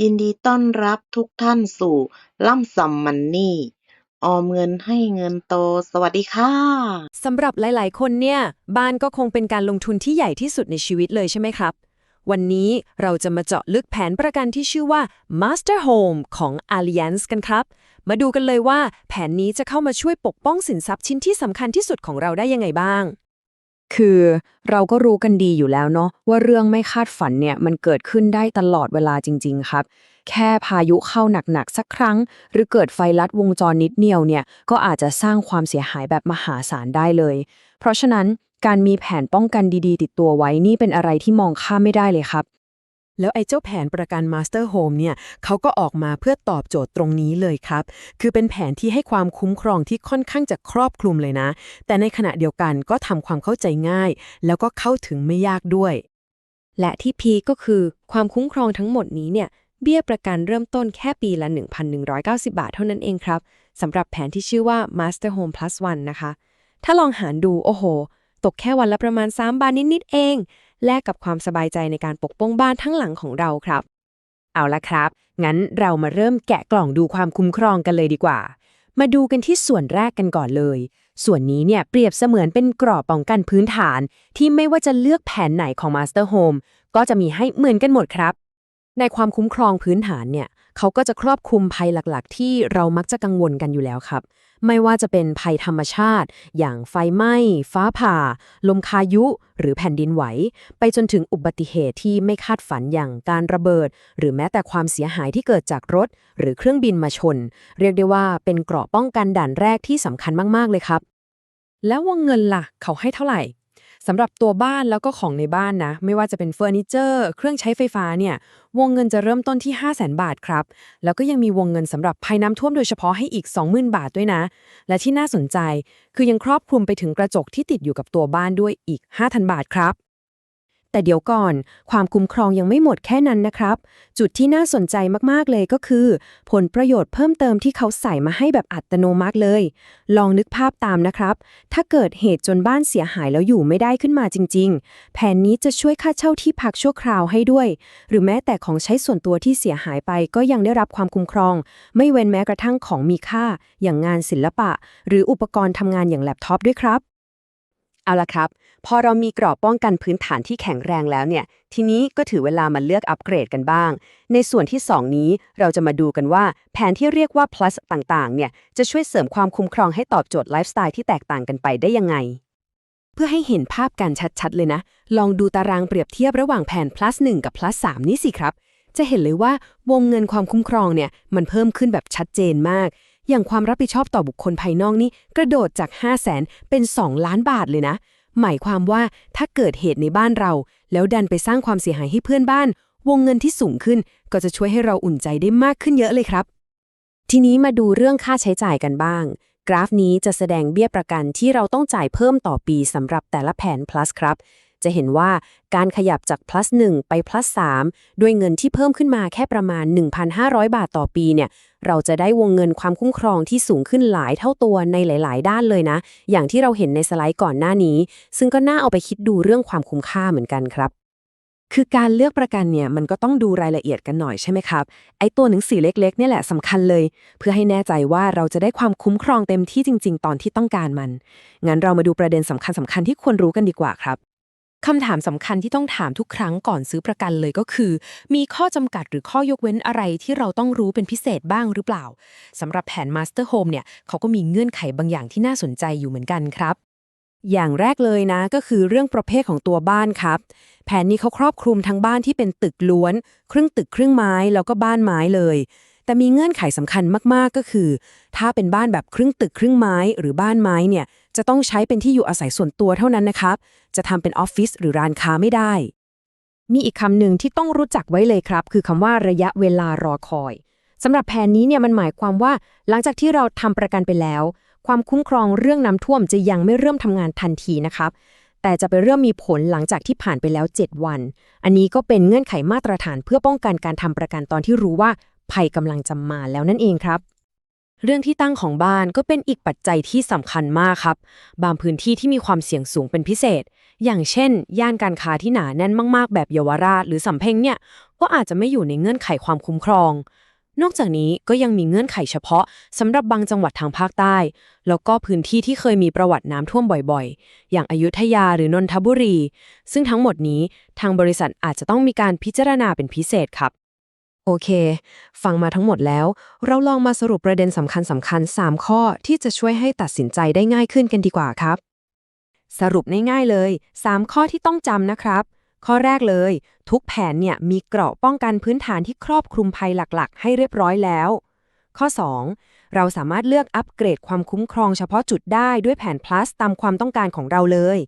ยินดีต้อนรับทุกท่านสู่ล่ำซำมันนี่ ออมเงินให้เงินโต สวัสดีค่ะ สำหรับหลาย ๆ คนเนี่ย บ้านก็คงเป็นการลงทุนที่ใหญ่ที่สุดในชีวิตเลยใช่ไหมครับ วันนี้เราจะมาเจาะลึกแผนประกันที่ชื่อว่า Master Home ของ Allianz กันครับ มาดูกันเลยว่า แผนนี้จะเข้ามาช่วยปกป้องสินทรัพย์ชิ้นที่สำคัญที่สุดของเราได้ยังไงบ้าง คือเราก็รู้กันดีอยู่แล้วเนาะว่าเรื่องไม่คาดฝันเนี่ยมันเกิดขึ้นได้ตลอดเวลาจริง ๆ ครับ แค่พายุเข้าหนัก ๆ สักครั้ง หรือเกิดไฟลัดวงจรนิดเดียวเนี่ยก็อาจจะสร้างความเสียหายแบบมหาศาลได้เลย เพราะฉะนั้นการมีแผนป้องกันดีๆ ติดตัวไว้นี่เป็นอะไรที่มองข้ามไม่ได้เลยครับ แล้วไอ้เจ้าแผนประกัน Master Home เนี่ยเขาก็ออกมาเพื่อตอบโจทย์ตรงนี้เลยครับ คือเป็นแผนที่ให้ความคุ้มครองที่ค่อนข้างจะครอบคลุมเลยนะ แต่ในขณะเดียวกันก็ทำความเข้าใจง่าย แล้วก็เข้าถึงไม่ยากด้วย และที่พีก็คือความคุ้มครองทั้งหมดนี้เนี่ยเบี้ยประกันเริ่มต้นแค่ปีละ 1,190 บาทเท่านั้นเองครับสำหรับแผนที่ชื่อว่า Master Home Plus One นะคะ ถ้าลองหารดูโอ้โห ตกแค่วันละประมาณ 3 บาทนิด ๆ เอง แลกกับความสบายใจในการปกป้องบ้านทั้งหลังของเราครับ เอาละครับ งั้นเรามาเริ่มแกะกล่องดูความคุ้มครองกันเลยดีกว่า มาดูกันที่ส่วนแรกกันก่อนเลย ส่วนนี้เนี่ยเปรียบเสมือนเป็นกรอบป้องกันพื้นฐาน ที่ไม่ว่าจะเลือกแผนไหนของ Master Home ก็จะมีให้เหมือนกันหมดครับ ในความคุ้มครองพื้นฐานเนี่ย เขาก็จะครอบคลุมภัยหลักๆ ที่เรามักจะกังวลกันอยู่แล้วครับ ไม่ว่าจะเป็นภัยธรรมชาติ อย่างไฟไหม้ ฟ้าผ่า ลมพายุ หรือแผ่นดินไหว ไปจนถึงอุบัติเหตุที่ไม่คาดฝันอย่างการระเบิด หรือแม้แต่ความเสียหายที่เกิดจากรถ หรือเครื่องบินมาชน เรียกได้ว่าเป็นเกราะป้องกันด่านแรกที่สำคัญมากๆเลยครับ แล้ววงเงินล่ะ เขาให้เท่าไหร่ สำหรับตัวบ้านแล้วก็ของในบ้านนะ ไม่ว่าจะเป็นเฟอร์นิเจอร์ เครื่องใช้ไฟฟ้าเนี่ย วงเงินจะเริ่มต้นที่ 5 0 0 0 0 0 บาทครับ แล้วก็ยังมีวงเงินสำหรับภัยน้ำท่วมโดยเฉพาะให้อีก 20,000 บาทด้วยนะ และที่น่าสนใจคือยังครอบคลุมไปถึงกระจกที่ติดอยู่กับตัวบ้านด้วยอีก 5,000 บาทครับ แต่เดี๋ยวก่อน ความคุ้มครองยังไม่หมดแค่นั้นนะครับ จุดที่น่าสนใจมากๆเลยก็คือ ผลประโยชน์เพิ่มเติมที่เขาใส่มาให้แบบอัตโนมัติเลย ลองนึกภาพตามนะครับ ถ้าเกิดเหตุจนบ้านเสียหายแล้วอยู่ไม่ได้ขึ้นมาจริง ๆ แผนนี้จะช่วยค่าเช่าที่พักชั่วคราวให้ด้วย หรือแม้แต่ของใช้ส่วนตัวที่เสียหายไปก็ยังได้รับความคุ้มครอง ไม่เว้นแม้กระทั่งของมีค่า อย่างงานศิลปะ หรืออุปกรณ์ทำงานอย่างแล็ปท็อปด้วยครับ เอาละครับ พอเรามีกรอบป้องกันพื้นฐานที่แข็งแรงแล้วเนี่ย ทีนี้ก็ถือเวลามาเลือกอัปเกรดกันบ้าง ในส่วนที่ 2 นี้เราจะมาดูกันว่า แผนที่เรียกว่า plus ต่างๆ เนี่ยจะช่วยเสริมความคุ้มครองให้ตอบโจทย์ไลฟ์สไตล์ที่แตกต่างกันไปได้ยังไง เพื่อให้เห็นภาพกันชัดๆ เลยนะ ลองดูตารางเปรียบเทียบระหว่างแผน plus 1 กับ plus 3 นี้สิครับ จะเห็นเลยว่าวงเงินความคุ้มครองเนี่ยมันเพิ่มขึ้นแบบชัดเจนมากอย่างความรับผิดชอบต่อบุคคลภายนอกนี่กระโดดจาก 5 0 0แสนเป็น 2 ล้านบาทเลยนะ หมายความว่าถ้าเกิดเหตุในบ้านเรา แล้วดันไปสร้างความเสียหายให้เพื่อนบ้าน วงเงินที่สูงขึ้น ก็จะช่วยให้เราอุ่นใจได้มากขึ้นเยอะเลยครับ ทีนี้มาดูเรื่องค่าใช้จ่ายกันบ้าง กราฟนี้จะแสดงเบี้ยประกันที่เราต้องจ่ายเพิ่มต่อปีสำหรับแต่ละแผน plus ครับ จะเห็นว่าการขยับจาก plus 1 ไป plus 3 ด้วยเงินที่เพิ่มขึ้นมาแค่ประมาณ 1,500 บาทต่อปีเนี่ย เราจะได้วงเงินความคุ้มครองที่สูงขึ้นหลายเท่าตัวในหลาย ๆ ด้านเลยนะ อย่างที่เราเห็นในสไลด์ก่อนหน้านี้ ซึ่งก็น่าเอาไปคิดดูเรื่องความคุ้มค่าเหมือนกันครับคือการเลือกประกันเนี่ยมันก็ต้องดูรายละเอียดกันหน่อยใช่ไหมครับ ไอ้ตัวหนังสือเล็กๆเนี่ยแหละสำคัญเลย เพื่อให้แน่ใจว่าเราจะได้ความคุ้มครองเต็มที่จริง ๆ ตอนที่ต้องการมัน งั้นเรามาดูประเด็นสำคัญสำคัญๆที่ควรรู้กันดีกว่าครับ คำถามสำคัญที่ต้องถามทุกครั้งก่อนซื้อประกันเลยก็คือ มีข้อจำกัดหรือข้อยกเว้นอะไรที่เราต้องรู้เป็นพิเศษบ้างหรือเปล่าสำหรับแผน Master Home เนี่ยเขาก็มีเงื่อนไขบางอย่างที่น่าสนใจอยู่เหมือนกันครับ อย่างแรกเลยนะก็คือเรื่องประเภทของตัวบ้านครับ แผนนี้เขาครอบคลุมทั้งบ้านที่เป็นตึกล้วน ครึ่งตึกครึ่งไม้แล้วก็บ้านไม้เลยแต่มีเงื่อนไขสำคัญมาก ๆ ก็คือ ถ้าเป็นบ้านแบบครึ่งตึกครึ่งไม้หรือบ้านไม้เนี่ย จะต้องใช้เป็นที่อยู่อาศัยส่วนตัวเท่านั้นนะครับ จะทำเป็นออฟฟิศหรือร้านค้าไม่ได้ มีอีกคำหนึ่งที่ต้องรู้จักไว้เลยครับ คือคำว่าระยะเวลารอคอยสำหรับแผนนี้เนี่ยมันหมายความว่า หลังจากที่เราทำประกันไปแล้ว ความคุ้มครองเรื่องน้ำท่วมจะยังไม่เริ่มทำงานทันทีนะครับแต่จะไปเริ่มมีผลหลังจากที่ผ่านไปแล้ว 7 วัน อันนี้ก็เป็นเงื่อนไขมาตรฐานเพื่อป้องกันการทำประกันตอนที่รู้ว่าภัยกำลังจะมาแล้วนั่นเองครับ เรื่องที่ตั้งของบ้านก็เป็นอีกปัจจัยที่สำคัญมากครับ บางพื้นที่ที่มีความเสี่ยงสูงเป็นพิเศษ อย่างเช่น ย่านการค้าที่หนาแน่นมาก ๆ แบบเยาวราช หรือสำเพ็งเนี่ย ก็อาจจะไม่อยู่ในเงื่อนไขความคุ้มครอง นอกจากนี้ก็ยังมีเงื่อนไขเฉพาะสำหรับบางจังหวัดทางภาคใต้ แล้วก็พื้นที่ที่เคยมีประวัติน้ำท่วมบ่อยๆ อย่างอยุธยาหรือนนทบุรี ซึ่งทั้งหมดนี้ทางบริษัทอาจจะต้องมีการพิจารณาเป็นพิเศษครับ โอเค ฟังมาทั้งหมดแล้ว เราลองมาสรุปประเด็นสำคัญสำคัญ 3 ข้อที่จะช่วยให้ตัดสินใจได้ง่ายขึ้นกันดีกว่าครับ สรุปง่ายๆเลย 3 ข้อที่ต้องจำนะครับ ข้อแรกเลย ทุกแผนเนี่ยมีเกราะป้องกันพื้นฐานที่ครอบคลุมภัยหลักๆ ให้เรียบร้อยแล้ว ข้อ 2 เราสามารถเลือกอัปเกรดความคุ้มครองเฉพาะจุดได้ด้วยแผน plus ตามความต้องการของเราเลย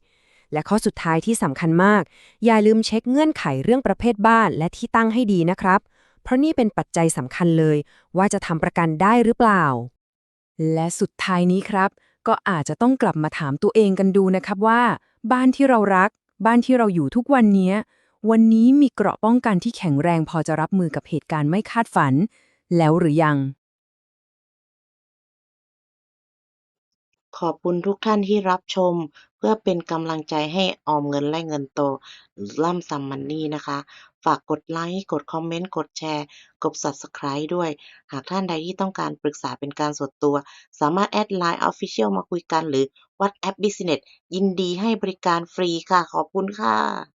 และข้อสุดท้ายที่สำคัญมาก อย่าลืมเช็คเงื่อนไขเรื่องประเภทบ้านและที่ตั้งให้ดีนะครับ เพราะนี่เป็นปัจจัยสำคัญเลย ว่าจะทำประกันได้หรือเปล่า และสุดท้ายนี้ครับ ก็อาจจะต้องกลับมาถามตัวเองกันดูนะครับว่า บ้านที่เรารัก บ้านที่เราอยู่ทุกวันนี้ วันนี้มีเกราะป้องกันที่แข็งแรงพอจะรับมือกับเหตุการณ์ไม่คาดฝัน แล้วหรือยัง ขอบคุณทุกท่านที่รับชม เพื่อเป็นกำลังใจให้ออมเงินและเงินโตล่ำซัมมันนี่นะคะ ฝากกดไลค์ กดคอมเมนต์ กดแชร์ กด Subscribe ด้วย หากท่านใดที่ต้องการปรึกษาเป็นการส่วนตัว สามารถแอดไลน์ Official มาคุยกัน หรือ WhatsApp Business ยินดีให้บริการฟรีค่ะ ขอบคุณค่ะ